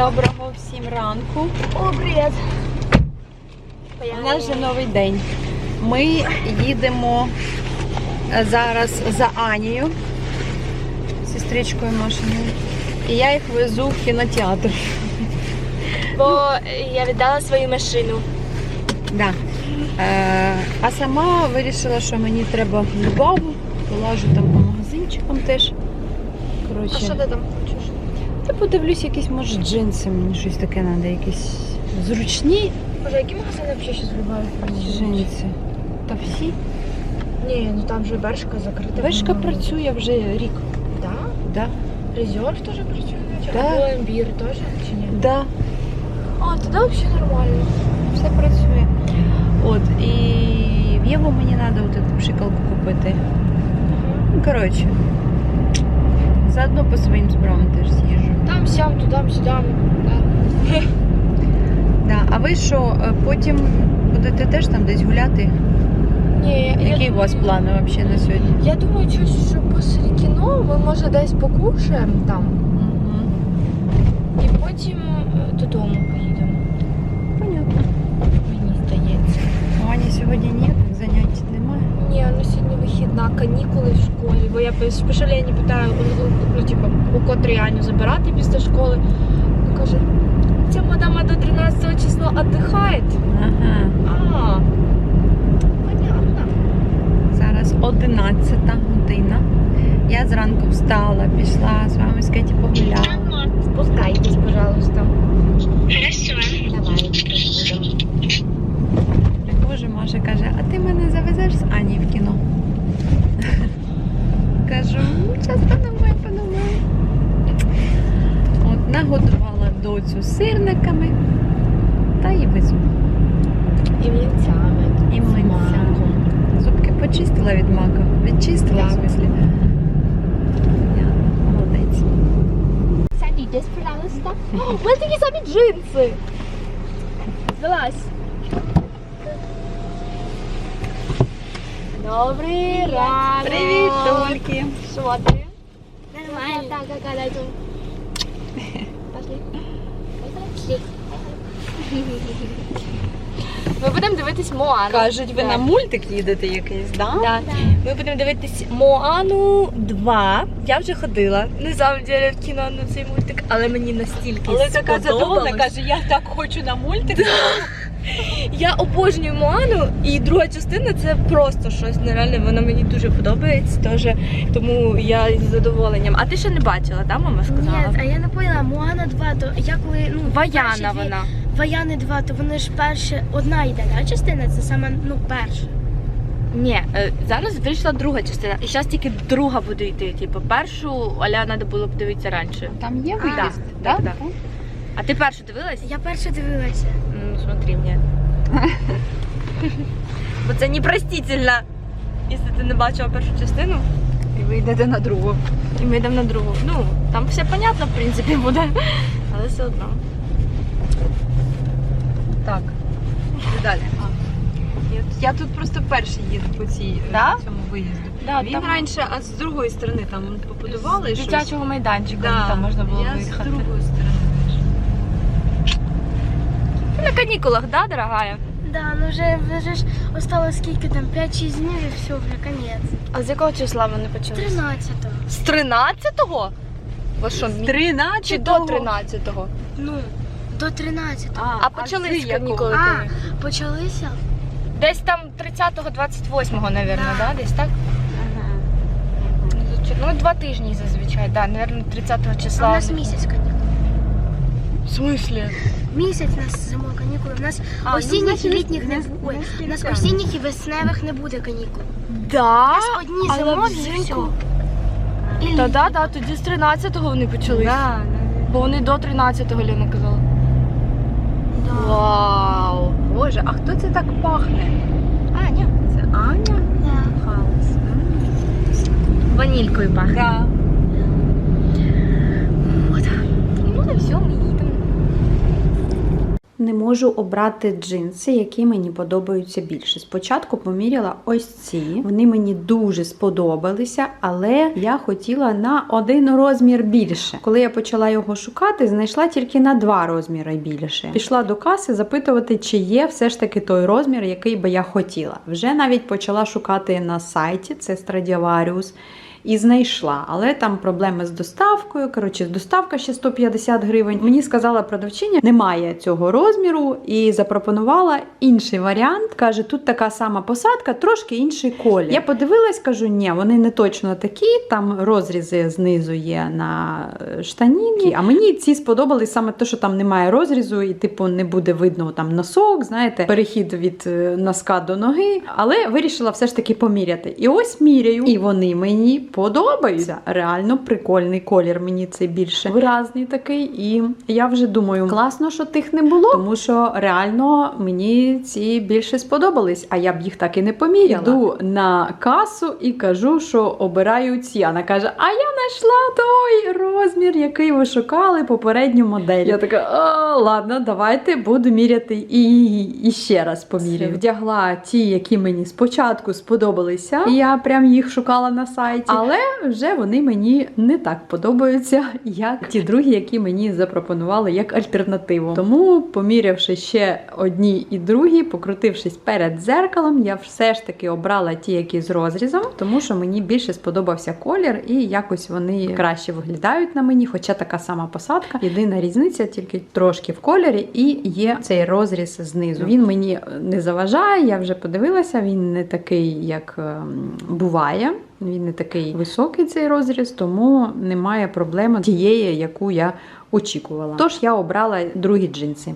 Доброго всім ранку. О, привет. У нас вже новий день. Ми їдемо е, зараз за Анією, сестричкою Машиною. І я їх везу в кінотеатр. Бо я віддала свою машину. Да. Е, а сама вирішила, що мені треба в. Полажу там по магазинчикам теж. Коротше, А що ти там я подивлюсь якісь, може, джинси, мені щось таке треба, якісь зручні Боже, які магазини взагалі зараз вибирають? джинси. Та всі. Ні, ну там же Бершка закрита. По-моєму. працює вже рік. Да? Да. Резерв теж працює? Да. Або Ембір теж чи ні? Да. А, тоді взагалі нормально. Все працює. От, і в Єву мені треба от цю пшикалку купити. Ну, коротше. Заодно по своїм справам теж з'їжджу. Там сям, тудам, сюдам. Да. Да. А ви що, е, потім будете теж там десь гуляти? Ні, я, Які у вас плани взагалі на сьогодні? я думаю, щось, що після кіно ми може десь покушаємо там. Угу. І потім е, додому поїдемо. Понятно. Мені здається. У Ані сьогодні ніяких занять немає. Ні, ну сьогодні вихідна, канікули в школі, бо я без пошалені питаю, ну, типу, у котрій Аню забирати після школи. Каже, ця мадама до 13 числа віддихає. Ага. А, понятно. Зараз 11 година. Я зранку встала, пішла з вами з Кеті погуляла. Спускайтесь, пожалуйста. Хорошо. Давай, будемо. Боже, Маша каже, а ти мене завезеш з Ані в кіно? Кажу, зараз подумаю, подумаю. От нагодувала доцю сирниками та і везу. І млинцями. І з млинцями. маком. Зубки почистила від мака. Відчистила, в Так. смислі. Я молодець. Санді, десь пожалуйста. О, у мене такі самі джинси. Злазь. Добрий ранок. Привіт, Тольки. Що ти? Нормально. Так, так. Пошли. Ми будемо дивитись Моану. Кажуть, ви на мультик їдете якийсь, да? Да. Ми будемо дивитись Моану 2. Я вже ходила. Самом деле в кіно на цей мультик, але мені настільки Але така задоволена, каже, я так хочу на мультик. Я обожнюю Моану, і друга частина це просто щось нереальне. Вона мені дуже подобається. Теж, тому я з задоволенням. А ти ще не бачила, так, мама сказала? Ні, а я не поняла, Моана 2, то я коли ну перші Ваяна дві- вона. Ваяни 2, то вони ж перше одна йде, да, частина? Це саме ну перша. Ні, е, зараз вийшла друга частина, і зараз тільки друга буде йти. Типу, першу аля треба було б дивитися раніше. Там є А, виїзд, так, так? так. А ти першу дивилась? Я перша дивилася. Ну, смотри мне. Бо це непростительно, якщо ти не бачила першу частину, І ви йдете на другу. і ми йдемо на другу. Ну, там все понятно, в принципі, буде. Але все одно. Так. І далі. А. Я, я тут просто перший їду по цій е, Да? цьому виїзду. Да, Він там- раніше, а з другої сторони там побудували З щось. дитячого майданчика Да, там можна було я виїхати. з другої сторони. Ти на канікулах, да, дорогая? Да, ну вже, вже ж осталось скільки там, 5-6 днів і все, вже конець. А з якого числа вони почали? 13-го. З 13-го? Ви що, З мі- 13 чи до 13-го? Ну, до 13-го. А почались з якого? канікули А, коли? почалися? Десь там 30-го, 28-го, мабуть, Да. да? Десь так? Ага. Ну, два тижні зазвичай, да, наверное, 30 А числа. у нас місяць канікул. В смислі? Місяць у нас зимова канікули. У нас А, ну, осінніх і літніх не буде. Ой, у нас осінніх і весневих не буде канікул. Да? У нас одні зимові і все. Та да, да, тоді з 13-го вони почались. Да, Бо вони до 13-го, Лена казала. Да. Вау. Боже, а хто це так пахне? Аня. Це Аня Да. Хаус. Ванількою пахне. Да. Ну, то все, ми їдемо. не можу обрати джинси, які мені подобаються більше. Спочатку поміряла ось ці. Вони мені дуже сподобалися, але я хотіла на один розмір більше. Коли я почала його шукати, знайшла тільки на два розміри більше. Пішла до каси запитувати, чи є все ж таки той розмір, який би я хотіла. Вже навіть почала шукати на сайті, це Stradivarius. І знайшла, але там проблеми з доставкою. Коротше, доставка ще 150 гривень. Мені сказала продавчиня, немає цього розміру, і запропонувала інший варіант. Каже, тут така сама посадка, трошки інший колір. Я подивилась, кажу, ні, вони не точно такі. Там розрізи знизу є на е, штаніні. А мені ці сподобались саме те, що там немає розрізу, і типу не буде видно там носок. Знаєте, перехід від е, носка до ноги. Але вирішила все ж таки поміряти. І ось міряю, і вони мені подобаються. Реально прикольний колір. Мені цей більше виразний такий. І я вже думаю, класно, що тих не було, тому що реально мені ці більше сподобались, а я б їх так і не поміряла. Йду на касу і кажу, що обираю ці. Вона каже: А я знайшла той розмір, який ви шукали, попередню модель. Я така, а, ладно, давайте буду міряти і, і ще раз поміряю. Вдягла ті, які мені спочатку сподобалися. І я прям їх шукала на сайті. Але вже вони мені не так подобаються, як ті другі, які мені запропонували як альтернативу. Тому, помірявши ще одні і другі, покрутившись перед дзеркалом, я все ж таки обрала ті, які з розрізом, тому що мені більше сподобався колір, і якось вони краще виглядають на мені, хоча така сама посадка. Єдина різниця тільки трошки в кольорі, і є цей розріз знизу. Він мені не заважає, я вже подивилася, він не такий, як ем, буває. Він не такий високий цей розріз, тому немає проблеми тієї, яку я очікувала. Тож я обрала другі джинси.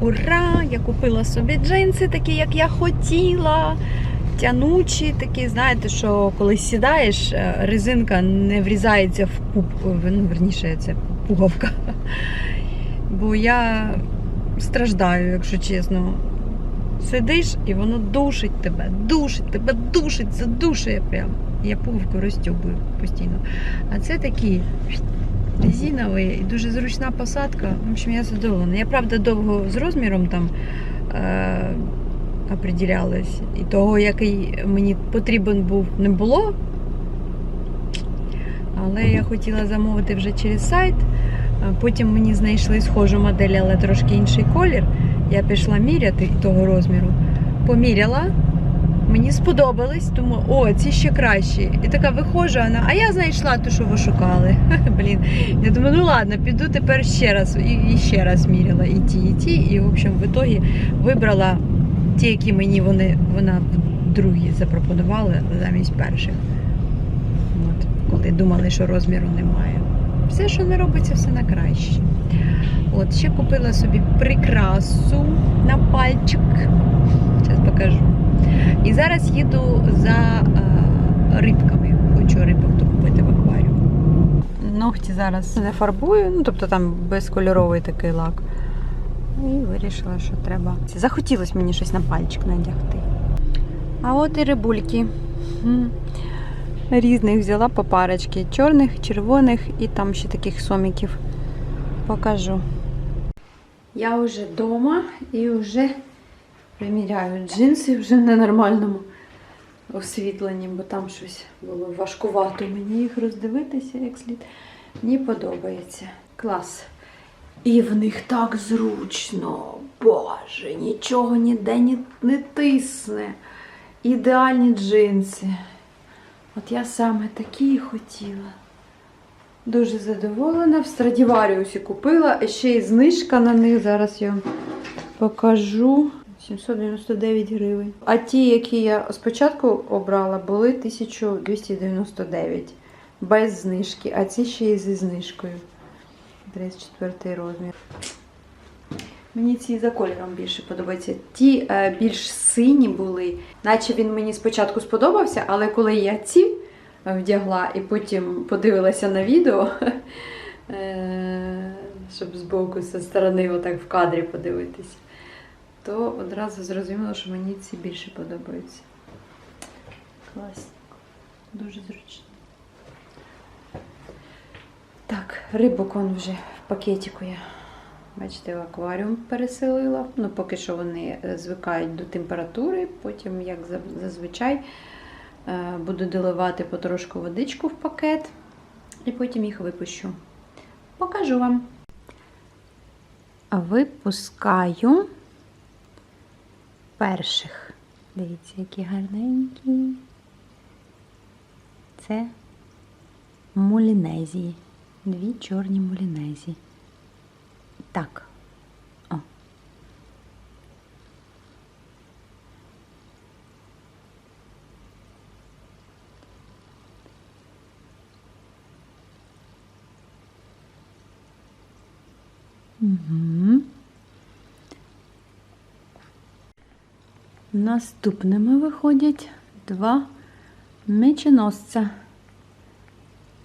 Ура! Я купила собі джинси, такі, як я хотіла. Тянучі, такі, знаєте, що коли сідаєш, е, резинка не врізається в пуп. Ну, верніше, це пуговка. Бо я страждаю, якщо чесно. Сидиш і воно душить тебе, душить тебе, душить, задушує прям. Я пуговку розтюбую постійно. А це такі резиновий і дуже зручна посадка. В общем, я задоволена. Я правда довго з розміром там е, определялась. І того, який мені потрібен був, не було. Але я хотіла замовити вже через сайт. Потім мені знайшли схожу модель, але трошки інший колір. Я пішла міряти того розміру. Поміряла. Мені сподобались, тому о, ці ще кращі. І така виходжу, вона, а я знайшла те, що ви шукали. Блін. Я думаю, ну ладно, піду тепер ще раз. І, і ще раз міряла і ті, і ті. І, в общем, в ітогі вибрала ті, які мені вони, вона другі запропонували замість перших. От, коли думали, що розміру немає. Все, що не робиться, все на краще. От, ще купила собі прикрасу на пальчик. Зараз покажу. І зараз їду за е, рибками. Хочу рибок докупити в акваріум. Ногті зараз не фарбую, ну тобто там безкольоровий такий лак. І вирішила, що треба. Захотілося мені щось на пальчик надягти. А от і рибульки. Різних взяла по парочки. Чорних, червоних і там ще таких соміків. Покажу. Я вже вдома і вже приміряю джинси вже на нормальному освітленні, бо там щось було важкувато мені їх роздивитися як слід. Мені подобається. Клас. І в них так зручно. Боже, нічого ніде не, не тисне. Ідеальні джинси. От я саме такі і хотіла. Дуже задоволена. В Страдіваріусі купила. Ще й знижка на них. Зараз я вам покажу. 799 гривень. А ті, які я спочатку обрала, були 1299 без знижки, а ці ще й зі знижкою. 34 розмір. Мені ці за кольором більше подобаються. Ті е, більш сині були, наче він мені спочатку сподобався, але коли я ці е, вдягла і потім подивилася на відео, е, щоб збоку зі сторони отак в кадрі подивитися, то одразу зрозуміла, що мені ці більше подобаються. Класні. Дуже зручно. Так, рибок он вже в пакетику я Бачите, акваріум переселила. Ну, поки що вони е, звикають до температури, потім, як зазвичай, е, буду доливати потрошку водичку в пакет і потім їх випущу. Покажу вам. Випускаю перших. Дивіться, які гарненькі. Це мулінезії. Дві чорні мулінезії. Так. О. Угу. Наступними виходять два меченосця.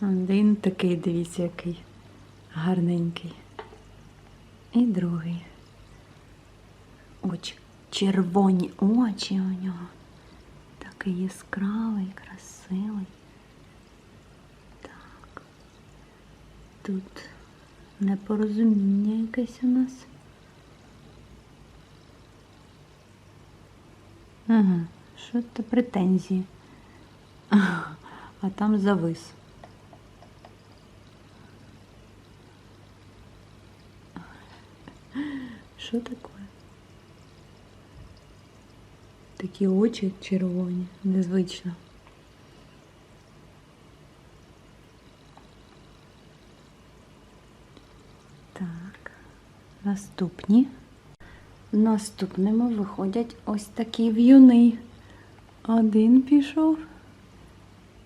Один такий, дивіться, який гарненький. І другий. Очі. Червоні очі у нього. Такий яскравий, красивий. Так. Тут непорозуміння якесь у нас. Ага, що це претензії? А там завис. Що таке? Такі очі червоні, незвично. Так, наступні. Наступними виходять ось такі в'юни. Один пішов.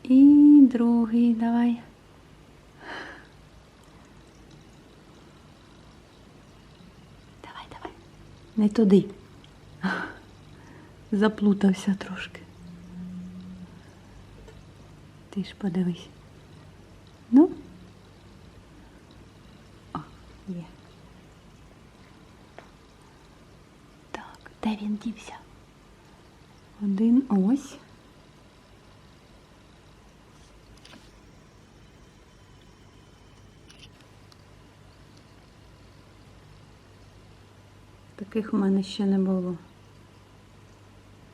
І другий давай давай. Не туди. Заплутався трошки. Ти ж подивись. Ну. О, є. Так, де він дівся? Один ось. Таких в мене ще не було.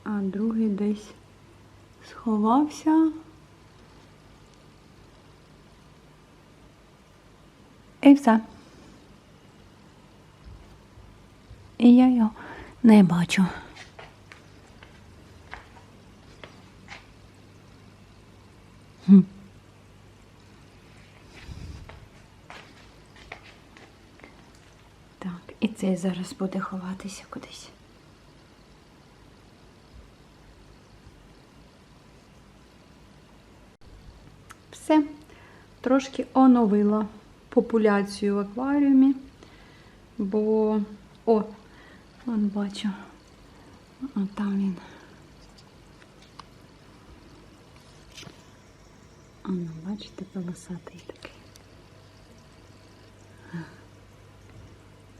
А другий десь сховався. І все. І я його не бачу. Хм. Так, і цей зараз буде ховатися кудись. Все. Трошки оновила популяцію в акваріумі, бо. О, он бачу. А там він. А, ну, бачите, полосатий такий.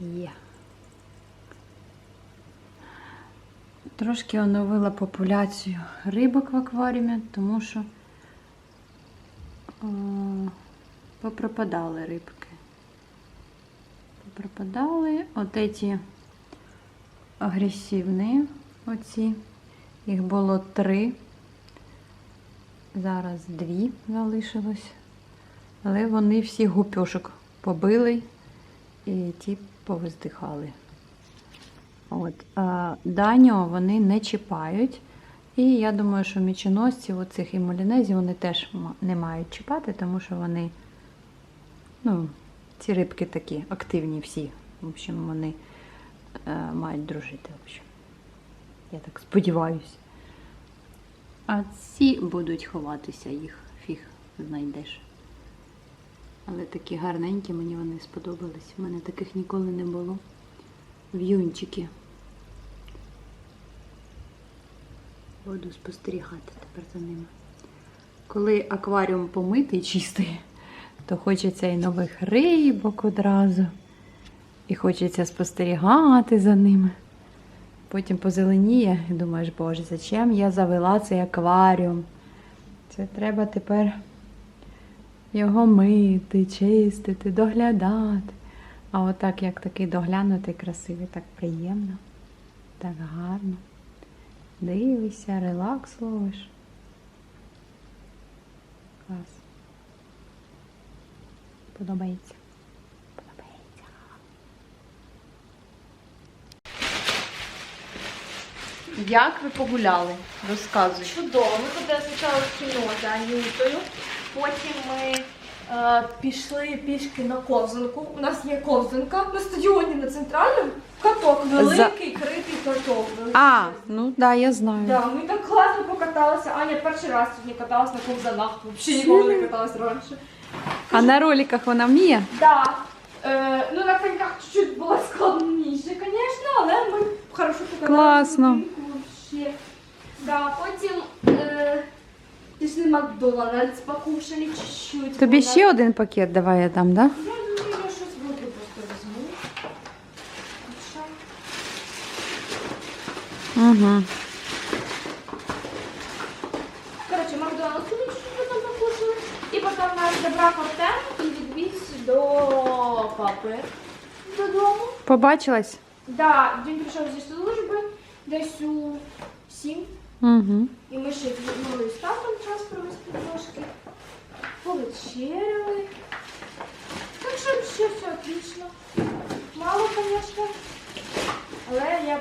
Є. Трошки оновила популяцію рибок в акваріумі, тому що о, попропадали рибки. Попропадали. От эти агресивні оці. Їх було три. Зараз дві залишилось. Але вони всі гупьошок побили і ті повиздихали. От, а Даню вони не чіпають. І я думаю, що міченосці оцих і молінезів вони теж не мають чіпати, тому що вони, ну, ці рибки такі активні всі. В общем, вони е, мають дружити. В общем. Я так сподіваюся. А ці будуть ховатися, їх фіг знайдеш. Але такі гарненькі, мені вони сподобались. У мене таких ніколи не було. В'юнчики. Буду спостерігати тепер за ними. Коли акваріум помитий, чистий, то хочеться і нових рибок одразу. І хочеться спостерігати за ними. Потім позеленіє і думаєш, боже, зачем я завела цей акваріум? Це треба тепер його мити, чистити, доглядати. А отак, як такий доглянутий, красивий, так приємно, так гарно. Дивишся, релакс ловиш. Клас. Подобається. Подобається. Як ви погуляли? Розказуй. Чудово. Ми туди спочатку в кіно за Анютою, потім ми пішли пішки на ковзанку. У нас є ковзанка на стадіоні на центральному. Каток великий, критий каток. А, ну да, я знаю. Да, ми так класно покаталися. Аня перший раз сьогодні каталась на ковзанах. Взагалі ніколи не каталась раніше. А на роликах вона вміє? Да. Е, ну на коньках чуть-чуть було складніше, звісно, але ми хорошо покаталися. Класно. Вообще. Да, потім е, пішли Макдональдс, покушали чуть-чуть. Тобі ще один пакет давай я дам, да? Я думаю, я щось внутрі просто візьму. Хоча- Угу. Коротше, Макдональдс ми чуть-чуть там покушали. І потім нас забрав Артем і відвіз до папи додому. Побачилась? Да, він прийшов зі служби десь у сім. Угу. І ми ще з татом час провести трошки. Повечеряли. Так що ще все отлично. Мало, звісно. Але я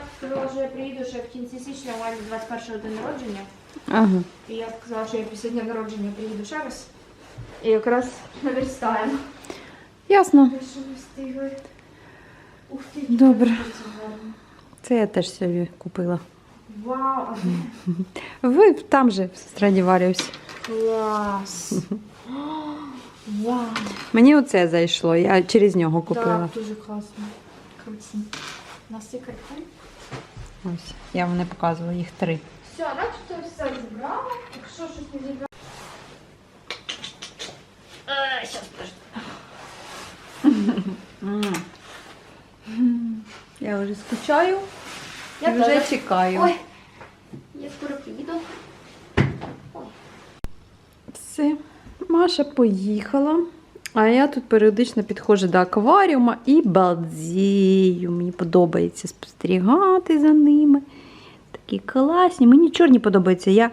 я приїду ще в кінці січня, у мене 21 день народження. Ага. І я сказала, що я після дня народження приїду ще раз. І якраз наверстаємо. Ясно. Так що ми встигли. Ух ти, Добре. як це гарно. Це я теж собі купила. Вау? Ви там же в Страдіваріусі. Клас. Вау. Мені оце зайшло, я через нього купила. Так, дуже класно. Круті. Насикай. Ось. Я вам не показувала їх три. Все, начебто все зібрала. Якщо щось не зібрала. Зараз Я вже скучаю Я і вже чекаю. Ой, я скоро приїду. Все, Маша поїхала. А я тут періодично підходжу до акваріума і балдзію. Мені подобається спостерігати за ними. Такі класні. Мені чорні подобаються. Я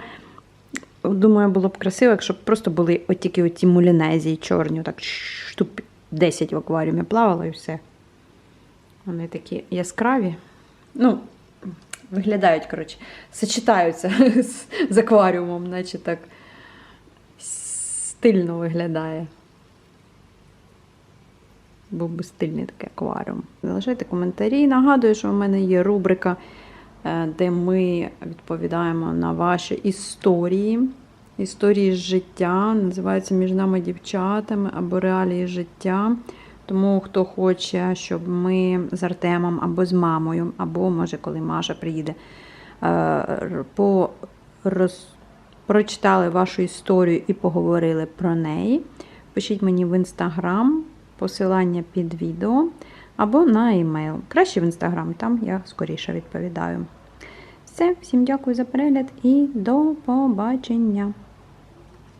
думаю, було б красиво, якщо б просто були от тільки оті мулінезії чорні. Так штук 10 в акваріумі плавало і все. Вони такі яскраві. Ну, виглядають, коротше, сочетаються з, акваріумом, наче так стильно виглядає. Був би стильний такий акваріум. Залишайте коментарі. Нагадую, що в мене є рубрика, е, де ми відповідаємо на ваші історії. Історії життя. Називається Між нами дівчатами або реалії життя. Тому хто хоче, щоб ми з Артемом або з мамою, або може, коли Маша приїде, е, по прочитали вашу історію і поговорили про неї. Пишіть мені в інстаграм посилання під відео або на емейл. Краще в інстаграм, там я скоріше відповідаю. Все, всім дякую за перегляд і до побачення!